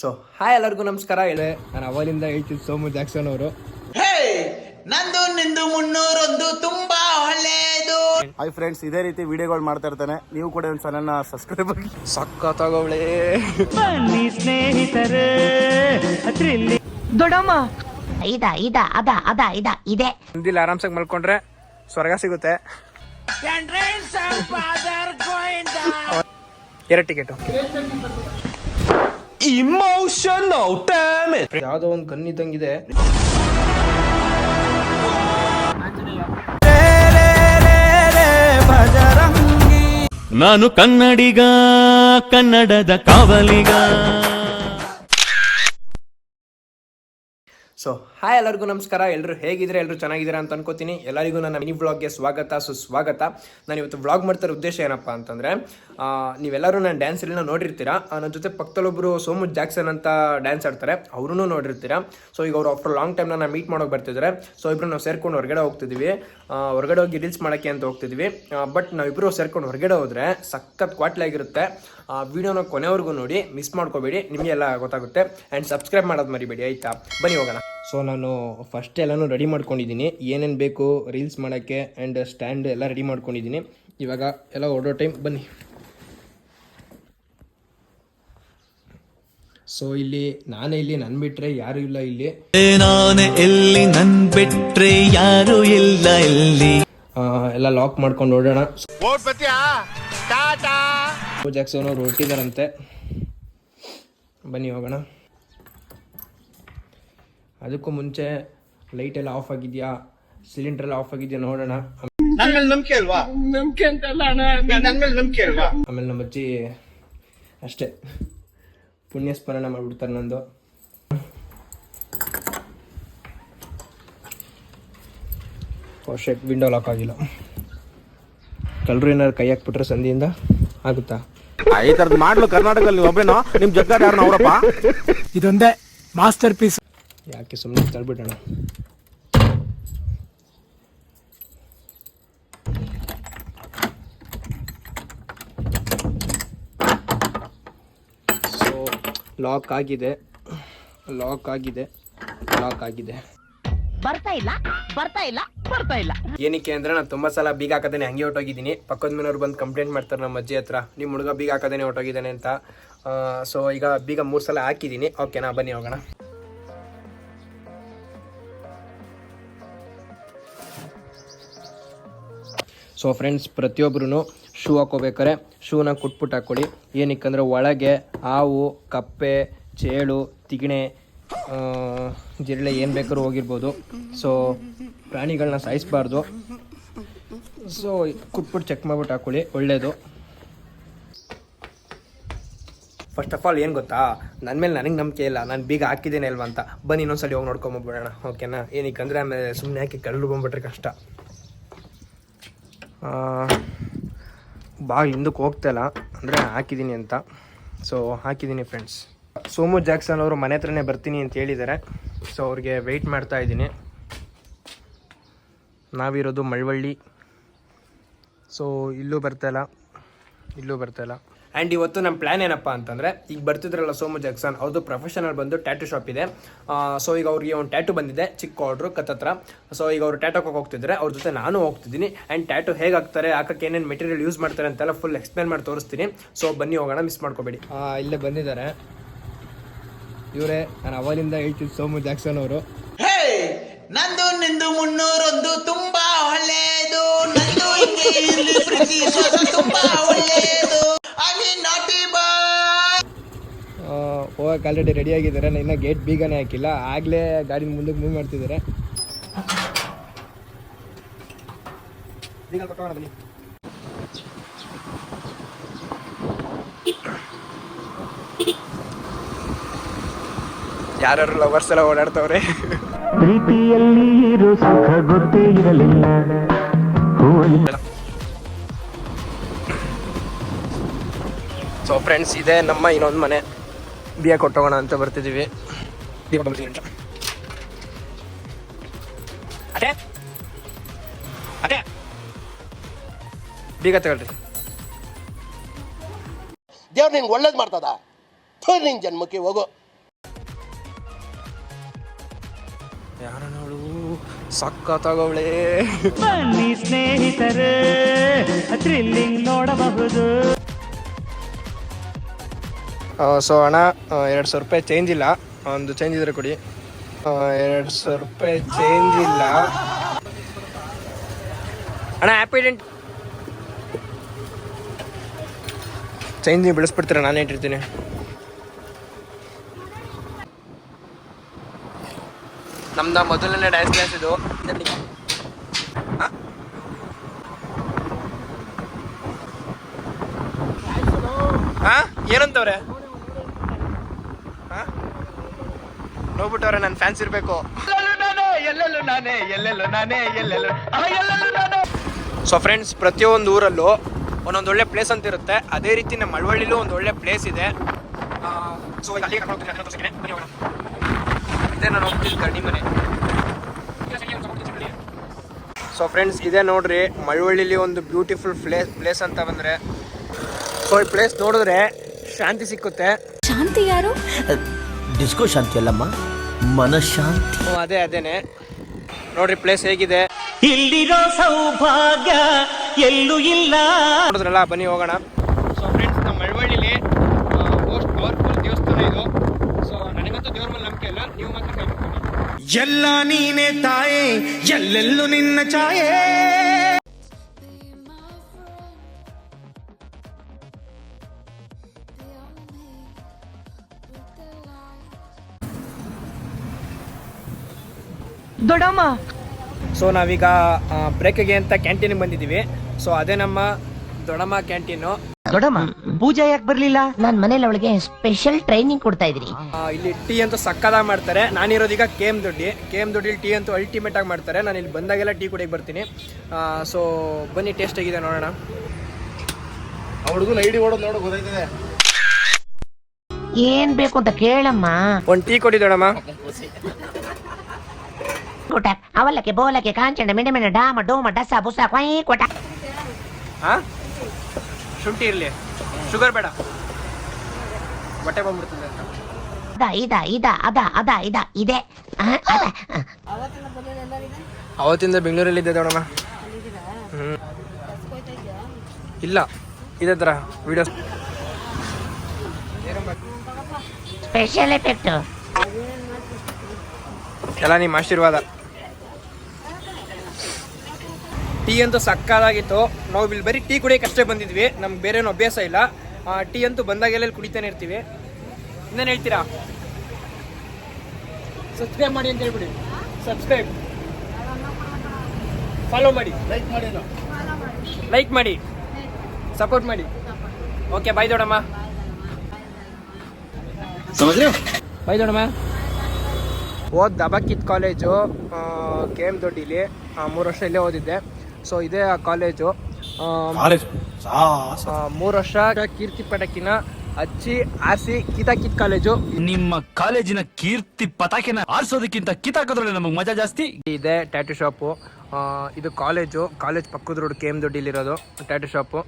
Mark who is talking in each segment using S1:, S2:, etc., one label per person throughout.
S1: So hi ಎಲ್ಲರಿಗೂ ನಮಸ್ಕಾರ. ಹೇಳಿ ನಾನು ಅವಲಿಂದ ಹೇಳ್ತಿದ್ದು ಸೋಮು ಜಾಕ್ಸನ್ ಅವರು.
S2: ಹೇ ನಂದು ನಿಂದು ಮುನ್ನೂರೊಂದು ತುಂಬಾ ಒಳ್ಳೆಯದು.
S3: ಹಾಯ್ ಫ್ರೆಂಡ್ಸ್ ಇದೇ ರೀತಿ ವಿಡಿಯೋಗಳು ಮಾಡ್ತಾ ಇರ್ತಾನೆ. ನೀವು ಕೂಡ ಒಂದು ಚಾನಲ್ನ ಸಬ್ಸ್ಕ್ರೈಬ್ ಆಗಿ.
S1: ದೊಡಮ್ಮ
S4: ಇದ ಇದ ಅದ ಅದ ಇದ ಇದೆ.
S1: ಇಲ್ಲಿ ಆರಾಮ್ಸಾಗಿ ಮಲ್ಕೊಂಡ್ರೆ ಸ್ವರ್ಗ ಸಿಗುತ್ತೆ. ಎರಡು ಟಿಕೆಟ್ ಇಮೋಷನಲ್ ಯಾವುದೋ ಒಂದು ಕಣ್ಣಿದ್ದಂಗಿದೆ.
S5: ನಾನು ಕನ್ನಡಿಗ ಕನ್ನಡದ ಕಾವಲಿಗ.
S1: ಸೊ ಹಾಯ್ ಎಲ್ಲರಿಗೂ ನಮಸ್ಕಾರ. ಎಲ್ಲರೂ ಹೇಗಿದ್ರೆ ಎಲ್ಲರೂ ಚೆನ್ನಾಗಿದ್ದೀರಾ ಅಂತ ಅನ್ಕೋತೀನಿ. ಎಲ್ಲರಿಗೂ ನನ್ನ ಮಿನಿ ವ್ಲಾಗ್ಗೆ ಸ್ವಾಗತ. ಸುಸ್ವಾಗತ ನಾನು ಇವತ್ತು ವ್ಲಾಗ್ ಮಾಡ್ತಿರೋ ಉದ್ದೇಶ ಏನಪ್ಪ ಅಂತಂದರೆ ನೀವೆಲ್ಲರೂ ನಾನು ಡ್ಯಾನ್ಸ್ ಎಲ್ಲ ನೋಡಿರ್ತೀರಾ? ನನ್ನ ಜೊತೆ ಪಕ್ಕದಲ್ಲೊಬ್ಬರು ಸೋಮು ಜಾಕ್ಸನ್ ಅಂತ ಡ್ಯಾನ್ಸ್ ಆಡ್ತಾರೆ. ಅವರೂ ನೋಡಿರ್ತೀರಾ? ಸೊ ಈಗ ಅವರು ಆಫ್ಟರ್ ಲಾಂಗ್ ಟೈಮ್ ನಾನು ಮೀಟ್ ಮಾಡೋಕೆ ಬರ್ತಿದ್ದಾರೆ ಸೊ ಇಬ್ಬರು ನಾವು ಸೇರ್ಕೊಂಡು ಹೊರಗಡೆ ಹೋಗ್ತಿದ್ವಿ. ಹೊರಗಡೆ ಹೋಗಿ ರೀಲ್ಸ್ ಮಾಡೋಕ್ಕೆ ಅಂತ ಹೋಗ್ತಿದ್ವಿ. ಬಟ್ ನಾವಿಬ್ಬರು ಸೇರ್ಕೊಂಡು ಹೊರಗಡೆ ಹೋದರೆ ಸಖತ್ ಕ್ವಾಟ್ಲಾಗಿರುತ್ತೆ ಆ, ವಿಡಿಯೋನ ಕೊನೆವರೆಗೂ ನೋಡಿ ಮಿಸ್ ಮಾಡ್ಕೋಬೇಡಿ. ನಿಮಗೆಲ್ಲ ಗೊತ್ತಾಗುತ್ತೆ. ಆ್ಯಂಡ್ ಸಬ್ಸ್ಕ್ರೈಬ್ ಮಾಡೋದು ಮರಿಬೇಡಿ. ಆಯಿತಾ? ಬನ್ನಿ ಹೋಗೋಣ. ಸೊ ನಾನು ಫಸ್ಟ್ ಎಲ್ಲನೂ ರೆಡಿ ಮಾಡ್ಕೊಂಡಿದ್ದೀನಿ. ಏನೇನು ಬೇಕು ರೀಲ್ಸ್ ಮಾಡೋಕ್ಕೆ ಆ್ಯಂಡ್ ಸ್ಟ್ಯಾಂಡ್ ಎಲ್ಲ ರೆಡಿ ಮಾಡ್ಕೊಂಡಿದ್ದೀನಿ. ಇವಾಗ ಎಲ್ಲ ಓಡೋ ಟೈಮ್ ಬನ್ನಿ. ಸೊ ಇಲ್ಲಿ ನಾನೇ ಇಲ್ಲಿ ನನ್ ಬಿಟ್ರೆ ಯಾರು ಇಲ್ಲ ಇಲ್ಲಿ.
S5: ನಾನೇ ಎಲ್ಲಿ ನನ್ ಬಿಟ್ರೆ ಯಾರು ಇಲ್ಲ ಇಲ್ಲಿ
S1: ಆ, ಎಲ್ಲ ಲಾಕ್ ಮಾಡ್ಕೊಂಡು ಓಡೋಣ. ಜಾಕ್ಸನ್ ಅವ್ರು ಹೊರಟಿದಾರಂತೆ. ಬನ್ನಿ ಹೋಗೋಣ. ಅದಕ್ಕೂ ಮುಂಚೆ ಲೈಟ್ ಎಲ್ಲ ಆಫ್ ಆಗಿದೆಯಾ? ಸಿಲಿಂಡರ್ ಎಲ್ಲ ಆಫ್ ಆಗಿದೆಯಾ ನೋಡೋಣ.
S2: ನನ್ ಮೇಲೆ ನಂಬಿಕೆ ಅಲ್ವಾ? ನಂಬಿಕೆ ಅಂತಲ್ಲ ನನ್ ಮೇಲೆ ನಂಬಿಕೆ ಅಲ್ವಾ?
S1: ಆಮೇಲೆ ನಮ್ಮ ಅಜ್ಜಿ ಅಷ್ಟೇ. ಪುಣ್ಯ ಸ್ಮರಣೆ ಮಾಡಿಬಿಡ್ತಾರೆ ನಂದು. ಶೆಟ್ ವಿಂಡೋ ಲಾಕ್ ಆಗಿಲ್ಲ. ಕಳ್ಳರು ಏನಾದ್ರು ಕೈ ಹಾಕ್ಬಿಟ್ರೆ ಸಂಧಿಯಿಂದ ಆಗುತ್ತಾ?
S3: ಈ ತರದ್ ಮಾಡ್ಲು ಕರ್ನಾಟಕದಲ್ಲಿ ಒಬ್ಬೇನೋ ನಿಮ್ ಜಗ್ಗಾರ ಯಾರು ಅವರಪ್ಪ?
S6: ಇದೊಂದೇ ಮಾಸ್ಟರ್ ಪೀಸ್
S1: ಯಾಕೆ ಸುಮ್ಮನೆ ತಳ್ಬಿಡೋಣ. ಸೊ ಲಾಕ್ ಆಗಿದೆ. ಲಾಕ್ ಆಗಿದೆ. ಲಾಕ್ ಆಗಿದೆ.
S4: ಬರ್ತಾ ಇಲ್ಲ ಬರ್ತಾ ಇಲ್ಲ ಬರ್ತಾ ಇಲ್ಲ.
S1: ಏನಕ್ಕೆ ಅಂದ್ರೆ ನಾನು ತುಂಬಾ ಸಲ ಬೀಗ ಹಾಕದೇನೆ ಹಂಗೆ ಹೊಟ್ಟೋಗಿದ್ದೀನಿ ಪಕ್ಕದ ಮನೆಯವ್ರು ಬಂದು ಕಂಪ್ಲೇಂಟ್ ಮಾಡ್ತಾರೆ ನಮ್ಮ ಅಜ್ಜಿ ಹತ್ರ. ನಿಮ್ಮ ಹುಡುಗ ಬೀಗ ಹಾಕದೇನೆ ಹೊಟ್ಟೋಗಿದ್ದಾನೆ ಅಂತ. ಸೊ ಈಗ ಬೀಗ ಮೂರು ಸಲ ಹಾಕಿದ್ದೀನಿ. ಓಕೆನಾ ಬನ್ನಿ ಹೋಗೋಣ. ಸೊ ಫ್ರೆಂಡ್ಸ್ ಪ್ರತಿಯೊಬ್ಬರೂ ಶೂ ಹಾಕೋಬೇಕಾರೆ ಶೂನ ಕುಟ್ಬಿಟ್ಟು ಹಾಕ್ಕೊಳ್ಳಿ ಏನಕ್ಕಂದ್ರೆ ಒಳಗೆ ಹಾವು, ಕಪ್ಪೆ, ಚೇಳು, ತಿಗಣೆ ಜಿರಳೆ ಏನು ಬೇಕಾದ್ರೂ ಹೋಗಿರ್ಬೋದು. ಸೊ ಪ್ರಾಣಿಗಳನ್ನ ಸಾಯಿಸ್ಬಾರ್ದು. ಸೊ ಕುಟ್ಬಿಟ್ಟು ಚೆಕ್ ಮಾಡ್ಬಿಟ್ಟು ಹಾಕ್ಕೊಳ್ಳಿ ಒಳ್ಳೆಯದು ಫಸ್ಟ್ ಆಫ್ ಆಲ್ ಏನು ಗೊತ್ತಾ? ನನ್ನ ಮೇಲೆ ನನಗೆ ನಂಬಿಕೆ ಇಲ್ಲ. ನಾನು ಬೀಗ ಹಾಕಿದ್ದೇನೆ ಅಲ್ವಾ ಅಂತ. ಬನ್ನಿ ಇನ್ನೊಂದ್ಸಲಿ ಹೋಗಿ ನೋಡ್ಕೊಂಬಿಡೋಣ ಓಕೆನಾ ಏನಕ್ಕಂದ್ರೆ ಆಮೇಲೆ ಸುಮ್ಮನೆ ಹಾಕಿ ಕಳ್ಳರು ಬಂದ್ಬಿಟ್ರೆ ಕಷ್ಟ. ಬಾಗಿಲು ಹಿಂದಕ್ಕೆ ಹೋಗ್ತಾ ಇಲ್ಲ. ಅಂದರೆ ಹಾಕಿದ್ದೀನಿ ಅಂತ. ಸೊ ಹಾಕಿದ್ದೀನಿ ಫ್ರೆಂಡ್ಸ್ ಸೋಮು ಜಾಕ್ಸನ್ ಅವರು ಮನೆ ಹತ್ರನೇ ಬರ್ತೀನಿ ಅಂತ ಹೇಳಿದ್ದಾರೆ. ಸೊ ಅವ್ರಿಗೆ ವೆಯ್ಟ್ ಮಾಡ್ತಾ ಇದ್ದೀನಿ. ನಾವಿರೋದು ಮಳವಳ್ಳಿ. ಸೊ ಇಲ್ಲೂ ಬರ್ತಾ ಇಲ್ಲ ಬರ್ತಾ ಇಲ್ಲ. ಆ್ಯಂಡ್ ಇವತ್ತು ನಮ್ಮ ಪ್ಲ್ಯಾನ್ ಏನಪ್ಪ ಅಂತಂದರೆ ಈಗ ಬರ್ತಿದ್ರಲ್ಲ ಸೋಮು ಜಾಕ್ಸನ್ ಅವ್ರದ್ದು ಪ್ರೊಫೆಷನಲ್ ಬಂದು ಟ್ಯಾಟು ಶಾಪ್ ಇದೆ. ಸೊ ಈಗ ಅವ್ರಿಗೆ ಒಂದು ಟ್ಯಾಟು ಬಂದಿದೆ ಚಿಕ್ಕ ಆರ್ಡ್ರು ಕತ್ತತ್ರ ಸೊ ಈಗ ಅವರು ಟ್ಯಾಟೋಕ್ಕೆ ಹೋಗ್ತಿದ್ರೆ ಅವ್ರ ಜೊತೆ ನಾನು ಹೋಗ್ತಿದ್ದೀನಿ. ಆ್ಯಂಡ್ ಟ್ಯಾಟು ಹೇಗೆ ಹಾಕ್ತಾರೆ ಹಾಕಕ್ಕೆ ಏನೇನು ಮೆಟೀರಿಯಲ್ ಯೂಸ್ ಮಾಡ್ತಾರೆ ಅಂತೆಲ್ಲ ಫುಲ್ ಎಕ್ಸ್ಪ್ಲೇನ್ ಮಾಡಿ ತೋರಿಸ್ತೀನಿ. ಸೊ ಬನ್ನಿ ಹೋಗೋಣ ಮಿಸ್ ಮಾಡ್ಕೋಬೇಡಿ. ಇಲ್ಲೇ ಬಂದಿದ್ದಾರೆ. ಇವರೇ ನಾನು ಅವಾಗಿಂದ ಹೇಳ್ತಿದ್ದು ಸೋಮು ಜಾಕ್ಸನ್ ಅವರು.
S2: ನಂದು ನಿಂದು ಮುನ್ನೂರೊಂದು ತುಂಬಾ ಒಳ್ಳೆಯದು. ನಂದು ಹಿಂಗೆ ಇರ್ಲಿ ಪ್ರೀತಿ ಶ್ವಾಸ ತುಂಬಾ ಒಳ್ಳೆಯದು. ನಾಟಿ ಬಾಯ್
S1: ಹೋಗಕ್ಕೆ ಆಲ್ರೆಡಿ ರೆಡಿ ಆಗಿದ್ದಾರೆ. ಇನ್ನು ಗೇಟ್ ಬೀಗನೇ ಹಾಕಿಲ್ಲ. ಆಗಲೇ ಗಾಡಿ ಮುಂದಕ್ಕೆ ಮೂವ್ ಮಾಡ್ತಿದ್ದಾರೆ. ಬನ್ನಿ. ಯಾರು ಲವರ್ಸ್ ಎಲ್ಲ ಓಡಾಡ್ತವ್ರೆ?
S6: ಪ್ರೀತಿಯಲ್ಲಿ ಇರು ಸುಖ ಗೊತ್ತೇ ಇರಲಿಲ್ಲ.
S1: ಸೊ ಫ್ರೆಂಡ್ಸ್ ಇದೆ ನಮ್ಮ ಇನ್ನೊಂದು ಮನೆ. ಬಿಯ ಕೊಟ್ಟೋಗೋಣ ಅಂತ ಬರ್ತಿದ್ದೀವಿ ದೀಪ ಬರ್ತೀನಿ ಅಂತ. ಅದೇ. ಅದೇ. ಬೀಗ ತಗೊಳ್ರಿ.
S7: ದೇವ್ರು ನಿಂಗೆ ಒಳ್ಳೇದು ಮಾಡ್ತದ. ಥೂ ನಿನ್ ಜನ್ಮಕ್ಕೆ ಹೋಗು.
S1: ಯಾರನವಳು ಸಕ್ಕತ್ತಾಗವಳೆ
S6: ಬನ್ನಿ ಸ್ನೇಹಿತರೆ ಥ್ರಿಲ್ಲಿಂಗ್ ನೋಡಬಹುದು.
S1: ಸೊ ಅಣ್ಣ ಎರಡು ಸಾವಿರ ರೂಪಾಯಿ ಚೇಂಜ್ ಇಲ್ಲ. ಒಂದು ಚೇಂಜ್ ಇದ್ರೆ ಕೊಡಿ. ಎರಡು ಸಾವಿರ ರೂಪಾಯಿ ಚೇಂಜ್ ಇಲ್ಲ. ಅಣ್ಣ ಆ್ಯಪಿಡೆಂಟ್ ಚೇಂಜ್ ನೀವು ಬಿಡಿಸ್ಬಿಡ್ತೀರ? ನಾನು ಇಟ್ಟಿರ್ತೀನಿ ನಮ್ದ ಮೊದಲನೇ ಡ್ಯಾನ್ಸ್ ಕ್ಲಾಸ್ ಇದು. ಏನಂತವ್ರೆ? ನೋಡ್ಬಿಟ್ಟವ್ರೆ ನನ್ನ ಫ್ಯಾನ್ಸ್ ಇರಬೇಕು. ಸೊ ಫ್ರೆಂಡ್ಸ್ ಪ್ರತಿಯೊಂದು ಊರಲ್ಲೂ ಒಂದೊಂದು ಒಳ್ಳೆ ಪ್ಲೇಸ್ ಅಂತ ಇರುತ್ತೆ. ಅದೇ ರೀತಿ ನಮ್ಮ ಮಳವಳ್ಳಿಲೂ ಒಂದು ಒಳ್ಳೆ ಪ್ಲೇಸ್ ಇದೆ. ಸೊ ಅಲ್ಲಿ ಕರ್ಕೊಂಡು ಹೋಗ್ತೀನಿ, ಅದನ್ನ ತೋರ್ಸಕ್ಕೆ. ಬನ್ನಿ ಹೋಗೋಣ. ಇದೇ ನಾನು ಮನೆ. ಸೊ ಫ್ರೆಂಡ್ಸ್ ಇದೆ ನೋಡ್ರಿ ಮಳವಳ್ಳಿಲಿ ಒಂದು ಬ್ಯೂಟಿಫುಲ್ ಪ್ಲೇಸ್ ಪ್ಲೇಸ್ ಅಂತ ಬಂದ್ರೆ. ಸೊ ಈ ಪ್ಲೇಸ್ ನೋಡಿದ್ರೆ ಶಾಂತಿ ಸಿಕ್ಕುತ್ತೆ.
S7: ಶಾಂತಿ ಯಾರು?
S5: ಡಿಸ್ಕೋ ಶಾಂತಿ ಅಲ್ಲಮ್ಮ ಮನಶಾಂತಿ.
S1: ಅದೇ ಅದೇನೆ. ನೋಡ್ರಿ ಪ್ಲೇಸ್ ಹೇಗಿದೆ.
S6: ಇಲ್ಲಿರೋ ಸೌಭಾಗ್ಯ ಎಲ್ಲೂ ಇಲ್ಲ.
S1: ನೋಡಿದ್ರಲ್ಲ ಬನ್ನಿ ಹೋಗೋಣ. ಸೊ ಫ್ರೆಂಡ್ಸ್ ನಮ್ಮ ಮಳವಳ್ಳಿಲಿ ಮೋಸ್ಟ್ ಪವರ್ಫುಲ್ ದೇವಸ್ಥಾನ ಇದು ಸೊ ನನಗಂತೂ ದೇವ್ರ ಮೇಲೆ ನಂಬಿಕೆ ಇಲ್ಲ ನೀವು ಮಾತ್ರ ಕೈ ಮುಕ್ಕೊಳ್ಳಿ.
S3: ಎಲ್ಲ ನೀನೆ ತಾಯೆ ಎಲ್ಲೆಲ್ಲೂ ನಿನ್ನ ಛಾಯೆ.
S6: ದೊಡಮ್ಮ
S1: ಸೊ ನಾವೀಗ ಬ್ರೇಕ್ಗೆ ಅಂತ ಕ್ಯಾಂಟೀನ್ಗೆ ಬಂದಿದ್ದೀವಿ. ಸೊ ಅದೇ ನಮ್ಮ ದೊಡಮ್ಮ ಕ್ಯಾಂಟೀನು
S6: ದೊಡ್ಡಮ್ಮ ಪೂಜೆ ಯಾಕೆ ಬರ್ಲಿಲ್ಲ?
S4: ನಾನ್ ಮನೇಲಿ ಅವಳಿಗೆ ಸ್ಪೆಷಲ್ ಟ್ರೈನಿಂಗ್ ಕೊಡ್ತಾ ಇದ್ರಿ
S1: ಇಲ್ಲಿ ಟೀ ಅಂತೂ ಸಕ್ಕದ ಮಾಡ್ತಾರೆ. ನಾನಿರೋದೀಗ K M Doddi. K M ದೊಡ್ಡಿಲಿ tea ಅಂತೂ ಅಲ್ಟಿಮೇಟ್ ಆಗಿ ಮಾಡ್ತಾರೆ. ನಾನು ಇಲ್ಲಿ ಬಂದಾಗೆಲ್ಲ ಟೀ ಕುಡಿಯಕ್ಕೆ ಬರ್ತೀನಿ. ಸೊ ಬನ್ನಿ ಟೇಸ್ಟ್ ಆಗಿದೆ ನೋಡೋಣ.
S3: ಹುಡುಗನ ಐಡಿ ಓಡೋದು ನೋಡೋ ಗೊತ್ತಾಯ್ತದೆ.
S4: ಏನ್ ಬೇಕು ಅಂತ ಕೇಳಮ್ಮ.
S1: ಒಂದು ಟೀ ಕೊಡಿ ದೊಡಮ್ಮ
S4: ಕೊಟ ಅವಲ್ಲಕ್ಕೆ ಬೋಲಕ್ಕೆ ಕಾಂಚಂಡ ಮಿಣ ಮಿಣ ಡಾಮ ಡೋಮ ಡಸ ಬುಸ ಕೊಯ್ ಕೊಟ್ಟ.
S1: ಹಾಂ ಶುಂಠಿ ಇರಲಿ. ಶುಗರ್ ಬೇಡ. ಹೊಟ್ಟೆ ಬಂದ್ಬಿಡ್ತದೆ ಅಂತ.
S4: ಅದ ಇದ ಇದ ಅದ ಅದ ಇದ ಇದೆ. ಆ, ಅದ ಆ.
S1: ಅವತ್ತಿಂದ ಬೆಂಗಳೂರಲ್ಲಿ ಇದ್ದೆ ಹ್ಞೂ ಇಲ್ಲ. ಇದೇ ಥರ ವಿಡಿಯೋಸ್
S4: ಸ್ಪೆಷಲ್ ಎಫೆಕ್ಟ್
S1: ಎಲ್ಲ ನಿಮ್ಮ ಆಶೀರ್ವಾದ. ಟೀ ಅಂತೂ ಸಕ್ಕದಾಗಿತ್ತು. ನಾವು ಇಲ್ಲಿ ಬರೀ ಟೀ ಕುಡಿಯೋಕೆ ಅಷ್ಟೇ ಬಂದಿದ್ವಿ. ನಮ್ಗೆ ಬೇರೆ ಏನು ಅಭ್ಯಾಸ ಇಲ್ಲ. ಟೀ ಅಂತೂ ಬಂದಾಗೆಲ್ಲ ಕುಡಿತಾನೆ ಇರ್ತೀವಿ. ಇನ್ನೇನು ಹೇಳ್ತೀರಾ? ಸಬ್ಸ್ಕ್ರೈಬ್ ಮಾಡಿ ಅಂತ ಹೇಳ್ಬಿಡಿ. ಸಬ್ಸ್ಕ್ರೈಬ್ ಫಾಲೋ ಮಾಡಿ.
S3: ಲೈಕ್ ಮಾಡಿ
S1: ಲೈಕ್ ಮಾಡಿ. ಸಪೋರ್ಟ್ ಮಾಡಿ. ಓಕೆ ಬಾಯ್ ದೊಡಮ್ಮ ಬಾಯ್ ದೊಡಮ್ಮ ಓದ್ ದಬಾಕಿತ್ ಕಾಲೇಜು ಕೆ ಎಂ ದೊಡ್ಡಿಲಿ ಮೂರು ವರ್ಷ ಇಲ್ಲೇ ಓದಿದ್ದೆ. ಸೊ ಇದೇ ಆ ಕಾಲೇಜು ಮೂರು ವರ್ಷ ಕೀರ್ತಿ ಪಟಾಕಿನ ಹಚ್ಚಿ ಆಸಿ ಕಿತಾಕಿತ್ ಕಾಲೇಜು
S8: ನಿಮ್ಮ ಕಾಲೇಜಿನ ಕೀರ್ತಿ ಪತಾಕಿನ ಆರಿಸೋದಕ್ಕಿಂತ ಕಿತಾಕೋದ್ರಲ್ಲಿ ನಮಗೆ ಮಜಾ ಜಾಸ್ತಿ?
S1: ಇದೆ ಟ್ಯಾಟು ಶಾಪು ಇದು ಕಾಲೇಜು ಕಾಲೇಜ್ ಪಕ್ಕದ ರೋಡ್ ಕೆ ಎಂ ದೊಡ್ಡಿಲಿರೋದು ಟ್ಯಾಟು ಶಾಪು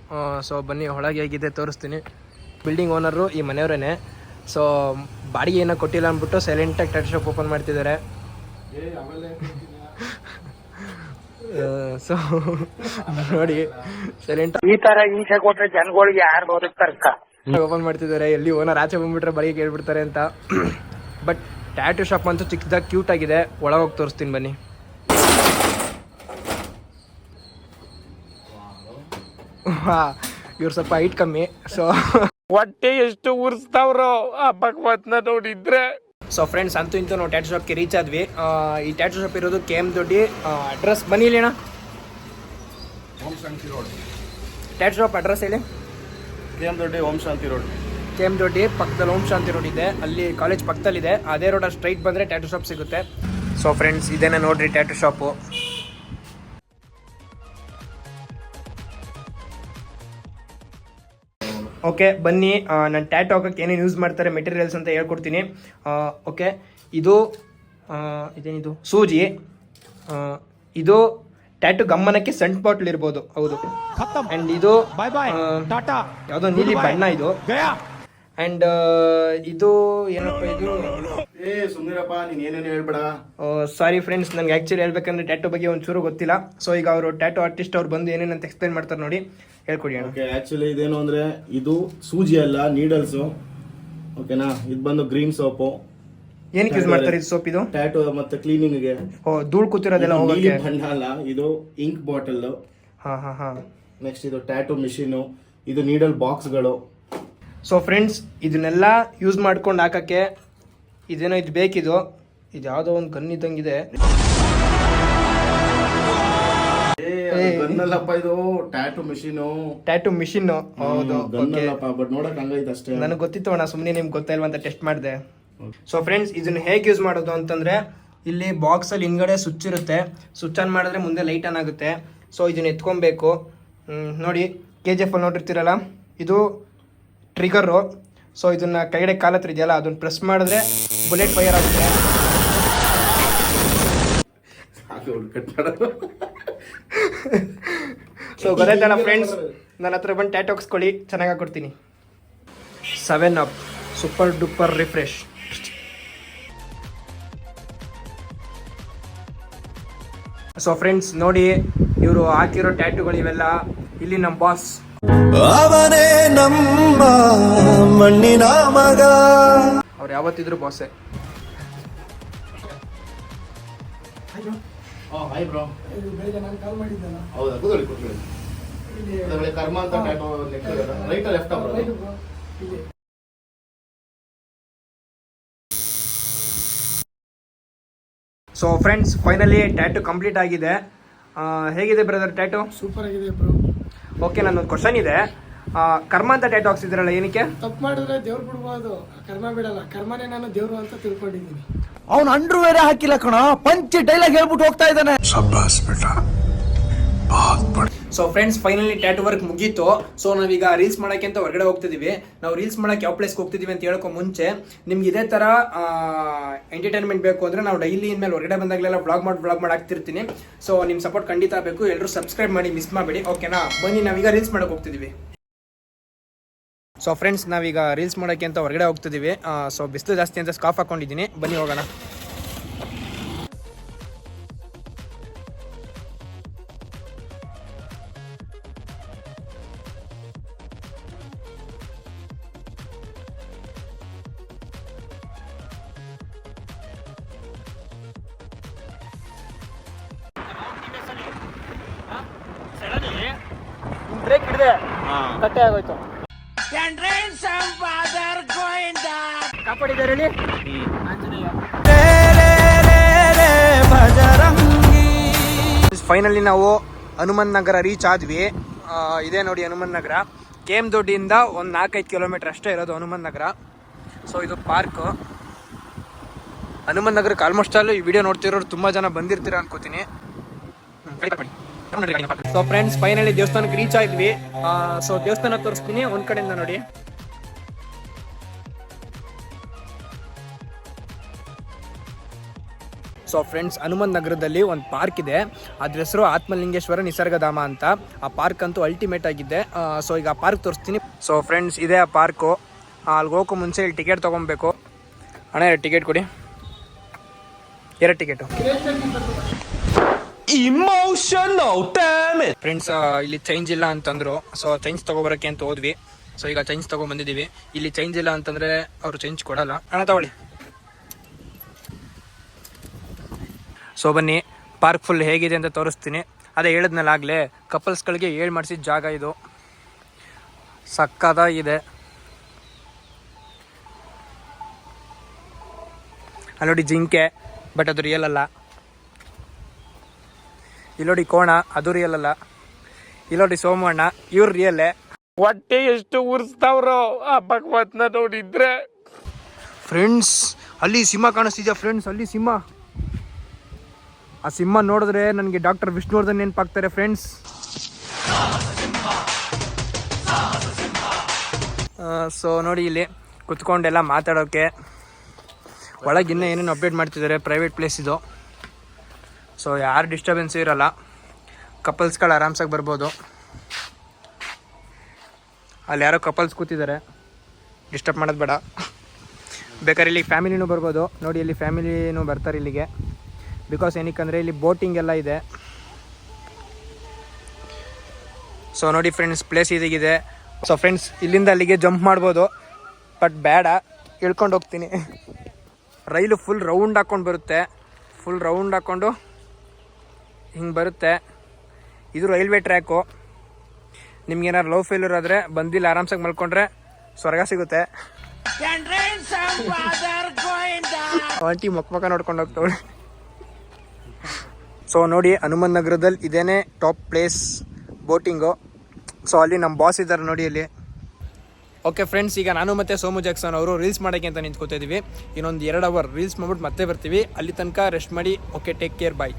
S1: ಸೊ ಬನ್ನಿ ಒಳಗೆ ಹೇಗಿದೆ ತೋರಿಸ್ತೀನಿ. ಬಿಲ್ಡಿಂಗ್ ಓನರು ಈ ಮನೆಯವರೇನೆ. ಸೊ ಬಾಡಿಗೆ ಏನೋ ಕೊಟ್ಟಿಲ್ಲ ಅಂದ್ಬಿಟ್ಟು ಸೈಲೆಂಟಾಗಿ ಟ್ಯಾಟು ಶಾಪ್ ಓಪನ್ ಮಾಡ್ತಿದ್ದಾರೆ. ಸೊ ನೋಡಿ ಸೈಲೆಂಟ್
S6: ಈ ತರ ಹಿಂಸೆ ಕೊಟ್ರೆ ಜನಗಳಿಗೆ ಯಾರು ಬದುಕ್ತಾರಕ್ಕ
S1: ಓಪನ್ ಮಾಡ್ತಿದ್ದಾರೆ ಎಲ್ಲಿ ಓನರ್ ಆಚೆ ಬಂದ್ಬಿಟ್ರೆ ಬರೀ ಕೇಳ್ಬಿಡ್ತಾರೆ ಅಂತ. ಬಟ್ ಟ್ಯಾಟು ಶಾಪ್ ಅಂತೂ ಚಿಕ್ಕದಾಗಿ ಕ್ಯೂಟ್ ಆಗಿದೆ. ಒಳಗೋಗಿ ತೋರಿಸ್ತೀನಿ ಬನ್ನಿ. ಇವ್ರು ಸ್ವಲ್ಪ ಹೈಟ್ ಕಮ್ಮಿ ಸೊ
S3: ಹೊಟ್ಟೆ ಎಷ್ಟು ಉರ್ಸ್ತಾವ್ರೋ ಆ ಭಗವತ್ನ ನೋಡಿದ್ರೆ.
S1: ಸೊ ಫ್ರೆಂಡ್ಸ್ ಅಂತೂ ಇಂತೂ ನಾವು ಟ್ಯಾಟು ಶಾಪ್ಗೆ ರೀಚ್ ಆದ್ವಿ. ಈ ಟ್ಯಾಟು ಶಾಪ್ ಇರೋದು ಕೆ ಎಂ ದೊಡ್ಡಿ ಅಡ್ರೆಸ್ ಬನ್ನಿ Shanti road. Tattoo shop address ಹೇಳಿ.
S3: K M Doddi Om Shanti road.
S1: K M Doddi ಪಕ್ಕದಲ್ಲಿ ಓಂ ಶಾಂತಿ ರೋಡ್ ಇದೆ. ಅಲ್ಲಿ ಕಾಲೇಜ್ ಪಕ್ಕದಲ್ಲಿದೆ. ಅದೇ ರೋಡ್ ಸ್ಟ್ರೈಟ್ ಬಂದರೆ ಟ್ಯಾಟು ಶಾಪ್ ಸಿಗುತ್ತೆ. ಸೊ ಫ್ರೆಂಡ್ಸ್ ಇದೇನೆ ನೋಡ್ರಿ ಟ್ಯಾಟು ಶಾಪು ಓಕೆ ಬನ್ನಿ. ನಾನು ಟ್ಯಾಟ್ ಹಾಕೋಕ್ಕೆ ಏನೇನು ಯೂಸ್ ಮಾಡ್ತಾರೆ ಮೆಟೀರಿಯಲ್ಸ್ ಅಂತ ಹೇಳ್ಕೊಡ್ತೀನಿ. ಓಕೆ ಇದು ಇದೇನಿದು? ಸೂಜಿ. ಇದು ಟ್ಯಾಟು ಗಮ್ಮನಕ್ಕೆ ಸಣ್ಣ ಬಾಟ್ಲ್ ಇರ್ಬೋದು. ಹೌದು. ಆ್ಯಂಡ್ ಇದು
S6: ಬಾಯ್ ಬಾಯ್ ಟಾಟಾ
S1: ಯಾವುದೋ ನೀಲಿ ಬಣ್ಣ ಇದು.
S6: ಗಯಾ
S1: ಆ್ಯಂಡ್ ಇದು ಏನಪ್ಪ ಇದು?
S7: ಏ ಸುಮ್ನಿರಪ್ಪ ನೀನ್ ಏನೇನು ಹೇಳ್ಬೇಡ.
S1: ಸಾರಿ ಫ್ರೆಂಡ್ಸ್ ನನಗೆ ಆ್ಯಕ್ಚುಲಿ ಹೇಳ್ಬೇಕಂದ್ರೆ ಟ್ಯಾಟೋ ಬಗ್ಗೆ ಒಂಚೂರು ಗೊತ್ತಿಲ್ಲ. ಸೊ ಈಗ ಅವರು ಟ್ಯಾಟೋ ಆರ್ಟಿಸ್ಟ್ ಅವ್ರು ಬಂದು ಏನೇನಂತ ಎಕ್ಸ್ಪ್ಲೈನ್ ಮಾಡ್ತಾರೆ ನೋಡಿ. ಹೇಳ್ಕೊಡಿ
S7: ಓಕೆ ಆಕ್ಚುಲಿ ಇದೇನು ಅಂದ್ರೆ ಇದು ಸೂಜಿ ಅಲ್ಲ ನೀಡಲ್ಸು ಓಕೆನಾ ಇದು ಬಂದು ಗ್ರೀನ್ ಸೋಪು
S1: ಏನಕ್ಕೆ ಯೂಸ್ ಮಾಡ್ತಾರೆ ಇದು ಸೋಪ್ ಇದು?
S7: ಟ್ಯಾಟೋ ಮತ್ತೆ ಕ್ಲೀನಿಂಗ್ಗೆ.
S1: ಓ ಧೂಳು ಕೂತಿರೋದೆಲ್ಲ ಹೋಗೋಕೆ
S7: ಬಣ್ಣ ಅಲ್ಲ ಇದು ಇಂಕ್ ಬಾಟಲ್
S1: ಹಾಂ ಹಾಂ ಹಾಂ.
S7: ನೆಕ್ಸ್ಟ್ ಇದು ಟ್ಯಾಟೋ ಮಿಷಿನು ಇದು ನೀಡಲ್ ಬಾಕ್ಸ್ಗಳು
S1: ಸೊ ಫ್ರೆಂಡ್ಸ್ ಇದನ್ನೆಲ್ಲ ಯೂಸ್ ಮಾಡ್ಕೊಂಡು ಹಾಕೋಕ್ಕೆ ಇದೇನೋ ಇದು ಬೇಕಿದು. ಇದು ಯಾವುದೋ ಒಂದು ಗನ್ ಇದ್ದಂಗಿದೆ.
S7: ಟ್ಯಾಟು ಮಿಷಿನ್
S1: ಹೌದು ನನಗೆ ಗೊತ್ತಿತ್ತು ಅಣ್ಣ ಸುಮ್ಮನೆ ನಿಮ್ಗೆ ಗೊತ್ತಾಯಿಲ್ವ ಅಂತ ಟೆಸ್ಟ್ ಮಾಡಿದೆ. ಸೊ ಫ್ರೆಂಡ್ಸ್ ಇದನ್ನ ಹೇಗೆ ಯೂಸ್ ಮಾಡೋದು ಅಂತಂದ್ರೆ ಇಲ್ಲಿ ಬಾಕ್ಸಲ್ಲಿ ಹಿಂಗಡೆ ಸ್ವಿಚ್ ಇರುತ್ತೆ. ಸ್ವಿಚ್ ಆನ್ ಮಾಡಿದ್ರೆ ಮುಂದೆ ಲೈಟ್ ಆನ್ ಆಗುತ್ತೆ. ಸೊ ಇದನ್ನ ಎತ್ಕೊಬೇಕು. ನೋಡಿ ಕೆ ಜಿ ಎಫ್ ಅಲ್ಲಿ ನೋಡಿರ್ತೀರಲ್ಲ ಇದು ಟ್ರಿಗರು ಸೊ ಇದನ್ನ ಕೈಗಡೆ ಕಾಲ ಹತ್ರ ಇದೆಯಲ್ಲ ಅದನ್ನ ಪ್ರೆಸ್ ಮಾಡಿದ್ರೆ ಬುಲೆಟ್ ಫೈರ್ ಆಗುತ್ತೆ. ಸೊ ಗೊತ್ತಾಯ್ತಲ್ಲ ಫ್ರೆಂಡ್ಸ್ ನನ್ನ ಹತ್ರ ಬಂದು ಟ್ಯಾಟ್ ಹಾಕ್ಸ್ಕೊಳ್ಳಿ ಚೆನ್ನಾಗಿ ಹಾಕೊಡ್ತೀನಿ. Seven up super duper refresh so friends ನೋಡಿ ಇವರು ಹಾಕಿರೋ ಟ್ಯಾಟುಗಳು ಇವೆಲ್ಲ ಇಲ್ಲಿ ನಮ್ಮ ಬಾಸ್
S5: ಅವನೇ ನಮ್ಮ ಮಣ್ಣಿನ ಮಗ.
S1: ಅವ್ರು ಯಾವತ್ತಿದ್ರು ಬಾಸೆ
S7: ಹಾಯ್ ಬ್ರೋ ಹೌದಾ ಕೂತ್ಕೊಳ್ಳಿ ಕೂತ್ಕೊಳ್ಳಿ. ಅದ್ರಲ್ಲಿ ಕರ್ಮ ಅಂತ tattoo right left
S1: so friends finally tattoo complete ಆಗಿದೆ. ಹೇಗಿದೆ ಬ್ರದರ್ ಟ್ಯಾಟು
S9: ಸೂಪರ್ ಆಗಿದೆ ಬ್ರೋ
S1: ಓಕೆ ನನ್ನೊಂದು ಕ್ವಶನ್ ಇದೆ. ಆ, ಕರ್ಮ ಅಂತ ಟ್ಯಾಟು ಹಾಕ್ಸಿದ್ರಲ್ಲ ಏನಕ್ಕೆ?
S9: ತಪ್ಪು ಮಾಡಿದ್ರೆ ದೇವ್ರು ಬಿಡ್ಬೋದು. ಕರ್ಮ ಬಿಡಲ್ಲ. ಕರ್ಮನೇ ನಾನು ದೇವ್ರು ಅಂತ ತಿಳ್ಕೊಂಡಿದ್ದೀನಿ.
S5: ಅವನು ಅಂಡ್ರು ಬೇರೆ ಹಾಕಿಲ್ಲ ಕಣ. ಪಂಚಿ ಡೈಲಾಗ್ ಹೇಳ್ಬಿಟ್ಟು ಹೋಗ್ತಾ ಇದ್ದಾನೆ.
S1: So friends finally tattoo work ಮುಗೀತು. ಸೊ ನಾವೀಗ ರೀಲ್ಸ್ ಮಾಡೋಕ್ಕೆ ಅಂತ ಹೊರಗಡೆ ಹೋಗ್ತಿದೀವಿ. ನಾವು ರೀಲ್ಸ್ ಮಾಡೋಕ್ಕೆ ಯಾವ ಪ್ಲೇಸ್ಗೆ ಹೋಗ್ತಿದೀವಿ ಅಂತ ಹೇಳೋಕೆ ಮುಂಚೆ, ನಿಮ್ಗೆ ಇದೇ ಥರ ಎಂಟರ್ಟೈನ್ಮೆಂಟ್ ಬೇಕು ಅಂದರೆ ನಾವು ಡೈಲಿ ಇನ್ಮೇಲೆ ಹೊರಗಡೆ ಬಂದಾಗಲೆಲ್ಲ ಬ್ಲಾಗ್ ಮಾಡಿ ಬ್ಲಾಗ್ ಮಾಡಿ ಹಾಕ್ತಿರ್ತೀನಿ. ಸೊ ನಿಮ್ಮ ಸಪೋರ್ಟ್ ಖಂಡಿತ ಬೇಕು. ಎಲ್ಲರೂ ಸಬ್ಸ್ಕ್ರೈಬ್ ಮಾಡಿ ಮಿಸ್ ಮಾಡಬೇಡಿ. ಓಕೆನಾ ಬನ್ನಿ, ನಾವೀಗ ರೀಲ್ಸ್ ಮಾಡೋಕೆ ಹೋಗ್ತಿದ್ದೀವಿ ಸೊ ಫ್ರೆಂಡ್ಸ್ ನಾವೀಗ ರೀಲ್ಸ್ ಮಾಡೋಕ್ಕೆ ಅಂತ ಹೊರಗಡೆ ಹೋಗ್ತಿದ್ದೀವಿ ಸೊ ಬಿಸಿಲು ಜಾಸ್ತಿ ಅಂತ ಸ್ಕಾಫ್ ಹಾಕೊಂಡಿದ್ದೀನಿ. ಬನ್ನಿ ಹೋಗೋಣ. ಹಿಡಿದೆ ಕಟ್ಟೆ ಆಗೋಯ್ತು. ಕಾಪಾಡಿದ್ದಾರೆ ಹೇಳಿ? ಫೈನಲಿ ನಾವು ಹನುಮನ್ ನಗರ ರೀಚ್ ಆದ್ವಿ. ಇದೇ ನೋಡಿ ಹನುಮನ್ ನಗರ. ಕೆ ಎಂ ದೊಡ್ಡಿಯಿಂದ ಒಂದು ನಾಲ್ಕೈದು ಕಿಲೋಮೀಟರ್ ಅಷ್ಟೇ ಇರೋದು ಹನುಮನ್ ನಗರ. ಸೊ ಇದು ಪಾರ್ಕ್ ಹನುಮನ್ ನಗರಕ್ಕೆ ಆಲ್ಮೋಸ್ಟ್ ಆಲ್ ಈ ವಿಡಿಯೋ ನೋಡ್ತಿರೋರು ತುಂಬ ಜನ ಬಂದಿರ್ತೀರ ಅನ್ಕೋತೀನಿ. ಸೊ ಫ್ರೆಂಡ್ಸ್ ಫೈನಲಿ ದೇವಸ್ಥಾನಕ್ಕೆ ರೀಚ್ ಆಗಿದ್ವಿ. ಸೊ ದೇವಸ್ಥಾನ ತೋರಿಸ್ತೀನಿ, ಒಂದ್ ಕಡೆಯಿಂದ ನೋಡಿ. ಸೊ ಫ್ರೆಂಡ್ಸ್ ಹನುಮನ್ ನಗರದಲ್ಲಿ ಒಂದು ಪಾರ್ಕ್ ಇದೆ. ಅದ್ರ ಹೆಸರು ಆತ್ಮಲಿಂಗೇಶ್ವರ ನಿಸರ್ಗಧಾಮ ಅಂತ. ಆ ಪಾರ್ಕ್ ಅಂತೂ ಅಲ್ಟಿಮೇಟ್ ಆಗಿದೆ. ಸೊ ಈಗ ಆ ಪಾರ್ಕ್ ತೋರಿಸ್ತೀನಿ. ಸೊ ಫ್ರೆಂಡ್ಸ್ ಇದೆ ಆ ಪಾರ್ಕು. ಅಲ್ಲಿ ಹೋಗೋ ಮುಂಚೆ ಇಲ್ಲಿ ಟಿಕೆಟ್ ತೊಗೊಬೇಕು. ಅಣ್ಣ, ಎರಡು ಟಿಕೆಟ್ ಕೊಡಿ. ಎರಡು ಟಿಕೆಟು. ಫ್ರೆಂಡ್ಸ್ ಇಲ್ಲಿ ಚೇಂಜ್ ಇಲ್ಲ ಅಂತಂದ್ರು. ಸೊ ಚೇಂಜ್ ತಗೋಬರಕ್ಕೆ ಅಂತ ಹೋದ್ವಿ. ಸೊ ಈಗ ಚೇಂಜ್ ತಗೊಂಡ್ ಬಂದಿದ್ದೀವಿ ಇಲ್ಲಿ ಚೇಂಜ್ ಇಲ್ಲ ಅಂತಂದ್ರೆ ಅವರು ಚೇಂಜ್ ಕೊಡಲ್ಲ. ಹಣ ತಗೊಳ್ಳಿ. ಸೊ ಬನ್ನಿ. ಪಾರ್ಕ್ ಫುಲ್ ಹೇಗಿದೆ ಅಂತ ತೋರಿಸ್ತೀನಿ. ಅದೇ ಹೇಳಿದ್ನಲ್ಲ ಆಗಲೇ ಕಪಲ್ಸ್ಗಳಿಗೆ ಏಳು ಮಾಡಿಸಿದ ಜಾಗ ಇದು. ಸಕ್ಕದಾಗಿದೆ ಅಲ್ಲಿ ನೋಡಿ ಜಿಂಕೆ ಬಟ್ ಅದು ರಿಯಲ್ ಅಲ್ಲ. ಇಲ್ಲೋಡಿ ಕೋಣ ಅದು ರಿಯಲ್ ಅಲ್ಲ. ಇಲ್ಲೋಡಿ ಸೋಮಣ್ಣ ಇವ್ರು ರಿಯಲ್
S3: ಹೊಟ್ಟೆ ಎಷ್ಟು ಉರ್ಸ್ತಾವ್ರೋ ಆ ಭಗವತ್ನ ನೋಡಿದ್ರೆ.
S1: ಫ್ರೆಂಡ್ಸ್ ಅಲ್ಲಿ ಸಿಂಹ ಕಾಣಿಸ್ತಿದ್ಯಾ ಫ್ರೆಂಡ್ಸ್ ಅಲ್ಲಿ ಸಿಂಹ. ಆ ಸಿಂಹ ನೋಡಿದ್ರೆ ನನಗೆ ಡಾಕ್ಟರ್ ವಿಷ್ಣುವರ್ಧನ್ ನೆನಪಾಗ್ತಾರೆ ಫ್ರೆಂಡ್ಸ್ ಸೊ ನೋಡಿ ಇಲ್ಲಿ ಕುತ್ಕೊಂಡೆಲ್ಲ ಮಾತಾಡೋಕ್ಕೆ ಒಳಗಿನ್ನ ಏನೇನು ಅಪ್ಡೇಟ್ ಮಾಡ್ತಿದ್ದಾರೆ? ಪ್ರೈವೇಟ್ ಪ್ಲೇಸ್ ಇದು. ಸೊ ಯಾರು ಡಿಸ್ಟರ್ಬೆನ್ಸ್ ಇರಲ್ಲ. ಕಪಲ್ಸ್ಗಳು ಆರಾಮ್ಸಾಗಿ ಬರ್ಬೋದು. ಅಲ್ಲಿ ಯಾರೋ ಕಪಲ್ಸ್ ಕೂತಿದ್ದಾರೆ ಡಿಸ್ಟರ್ಬ್ ಮಾಡೋದು ಬೇಡ. ಬೇಕಾದ್ರೆ ಇಲ್ಲಿಗೆ ಫ್ಯಾಮಿಲಿನೂ ಬರ್ಬೋದು. ನೋಡಿ, ಇಲ್ಲಿ ಫ್ಯಾಮಿಲಿನೂ ಬರ್ತಾರೆ ಇಲ್ಲಿಗೆ. ಬಿಕಾಸ್ ಏನಕ್ಕಂದರೆ ಇಲ್ಲಿ ಬೋಟಿಂಗ್ ಎಲ್ಲ ಇದೆ. ಸೊ ನೋಡಿ ಫ್ರೆಂಡ್ಸ್ ಪ್ಲೇಸ್ ಇದಾಗಿದೆ. ಸೊ ಫ್ರೆಂಡ್ಸ್ ಇಲ್ಲಿಂದ ಅಲ್ಲಿಗೆ ಜಂಪ್ ಮಾಡ್ಬೋದು. ಬಟ್ ಬೇಡ, ಇಳ್ಕೊಂಡು ಹೋಗ್ತೀನಿ. ರೈಲು ಫುಲ್ ರೌಂಡ್ ಹಾಕ್ಕೊಂಡು ಬರುತ್ತೆ. ಫುಲ್ ರೌಂಡ್ ಹಾಕ್ಕೊಂಡು ಹಿಂಗೆ ಬರುತ್ತೆ. ಇದು ರೈಲ್ವೆ ಟ್ರ್ಯಾಕು. ನಿಮ್ಗೇನಾರು ಲವ್ ಫೇಲ್ಯೂರ್ ಆದರೆ ಬಂದಿಲ್ಲ, ಆರಾಮ್ಸಾಗಿ ಮಲ್ಕೊಂಡ್ರೆ ಸ್ವರ್ಗ ಸಿಗುತ್ತೆ. ಆಂಟಿ ಮಕ್ ಮಕ ನೋಡ್ಕೊಂಡು ಹೋಗ್ತಾವಳೆ. ಸೊ ನೋಡಿ, ಹನುಮನ್ ನಗರದಲ್ಲಿ ಇದೇನೆ ಟಾಪ್ ಪ್ಲೇಸ್ ಬೋಟಿಂಗು ಸೊ ಅಲ್ಲಿ ನಮ್ಮ ಬಾಸ್ ಇದ್ದಾರೆ ನೋಡಿ ಅಲ್ಲಿ. ಓಕೆ ಫ್ರೆಂಡ್ಸ್ ಈಗ ನಾನು ಮತ್ತೆ ಸೋಮು ಜಾಕ್ಸನ್ ಅವರು ರೀಲ್ಸ್ ಮಾಡೋಕ್ಕೆ ಅಂತ ನಿಂತ್ಕೋತಿದ್ದೀವಿ ಇನ್ನೊಂದು ಎರಡು ಅವರ್ ರೀಲ್ಸ್ ಮಾಡ್ಬಿಟ್ಟು ಮತ್ತೆ ಬರ್ತೀವಿ. ಅಲ್ಲಿ ತನಕ ರೆಸ್ಟ್ ಮಾಡಿ ಓಕೆ ಟೇಕ್ ಕೇರ್ ಬಾಯ್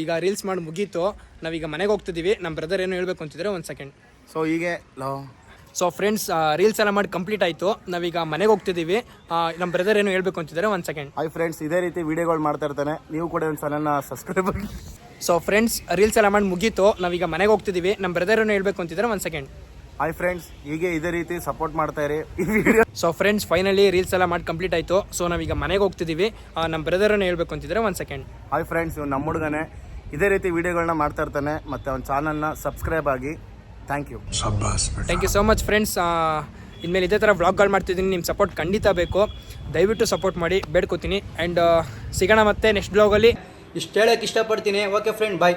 S1: ಈಗ ರೀಲ್ಸ್ ಮಾಡಿ ಮುಗೀತು. ನಾವೀಗ ಮನೆಗೆ ಹೋಗ್ತಿದ್ದೀವಿ ನಮ್ಮ ಬ್ರದರ್ ಏನು ಹೇಳ್ಬೇಕು ಅಂತಿದ್ರೆ ಒಂದು ಸೆಕೆಂಡ್
S7: ಸೊ ಹೀಗೆ ಲೋ.
S1: ಸೊ ಫ್ರೆಂಡ್ಸ್ ರೀಲ್ಸ್ ಎಲ್ಲ ಮಾಡಿ ಕಂಪ್ಲೀಟ್ ಆಯಿತು. ನಾವೀಗ ಮನೆಗೆ ಹೋಗ್ತಿದ್ದೀವಿ ನಮ್ಮ ಬ್ರದರ್ ಏನು ಹೇಳ್ಬೇಕು ಅಂತಿದ್ದಾರೆ ಒಂದು ಸೆಕೆಂಡ್
S7: ಹಾಯ್ ಫ್ರೆಂಡ್ಸ್ ಇದೇ ರೀತಿ ವಿಡಿಯೋಗಳು ಮಾಡ್ತಾ ಇರ್ತಾನೆ. ನೀವು ಕೂಡ ಒಂದು ಸಲನ ಸಬ್ಸ್ಕ್ರೈಬ್
S1: ಸೊ ಫ್ರೆಂಡ್ಸ್ ರೀಲ್ಸ್ ಎಲ್ಲ ಮಾಡಿ ಮುಗೀತು. ನಾವೀಗ ಮನೆಗೆ ಹೋಗ್ತಿದ್ದೀವಿ ನಮ್ಮ ಬ್ರದರ್ ಏನು ಹೇಳ್ಬೇಕು ಅಂತಿದ್ದಾರೆ ಒಂದು ಸೆಕೆಂಡ್
S7: ಹಾಯ್ ಫ್ರೆಂಡ್ಸ್ ಹೀಗೆ ಇದೇ ರೀತಿ ಸಪೋರ್ಟ್ ಮಾಡ್ತಾ ಇರಿ. ಈ video
S1: so friends finally reels ಎಲ್ಲ ಮಾಡಿ ಕಂಪ್ಲೀಟ್ ಆಯಿತು. ಸೊ ನಾವೀಗ ಮನೆಗೆ ಹೋಗ್ತಿದ್ದೀವಿ ನಮ್ಮ ಬ್ರದರ್ ಏನು ಹೇಳ್ಬೇಕು ಅಂತಿದ್ರೆ ಒಂದು ಸೆಕೆಂಡ್
S7: ಹಾಯ್ ಫ್ರೆಂಡ್ಸ್ ಇವ್ನು ನಮ್ಮ ಹುಡುಗನೇ. ಇದೇ ರೀತಿ ವಿಡಿಯೋಗಳನ್ನ ಮಾಡ್ತಾ ಇರ್ತಾನೆ. ಮತ್ತೆ ಅವ್ನ ಚಾನಲ್ನ ಸಬ್ಸ್ಕ್ರೈಬ್ ಆಗಿ. Thank you
S1: thank you so much friends ಇನ್ಮೇಲೆ ಇದೇ ಥರ ವ್ಲಾಗ್ಗಳು ಮಾಡ್ತಿದ್ದೀನಿ. ನಿಮ್ಮ ಸಪೋರ್ಟ್ ಖಂಡಿತ ಬೇಕು. ದಯವಿಟ್ಟು ಸಪೋರ್ಟ್ ಮಾಡಿ. ಬೇಡ್ಕೋತೀನಿ. ಆ್ಯಂಡ್ ಸಿಗೋಣ ಮತ್ತೆ ನೆಕ್ಸ್ಟ್ ಬ್ಲಾಗಲ್ಲಿ ಇಷ್ಟು ಹೇಳೋಕ್ಕೆ ಇಷ್ಟಪಡ್ತೀನಿ. Okay friend bye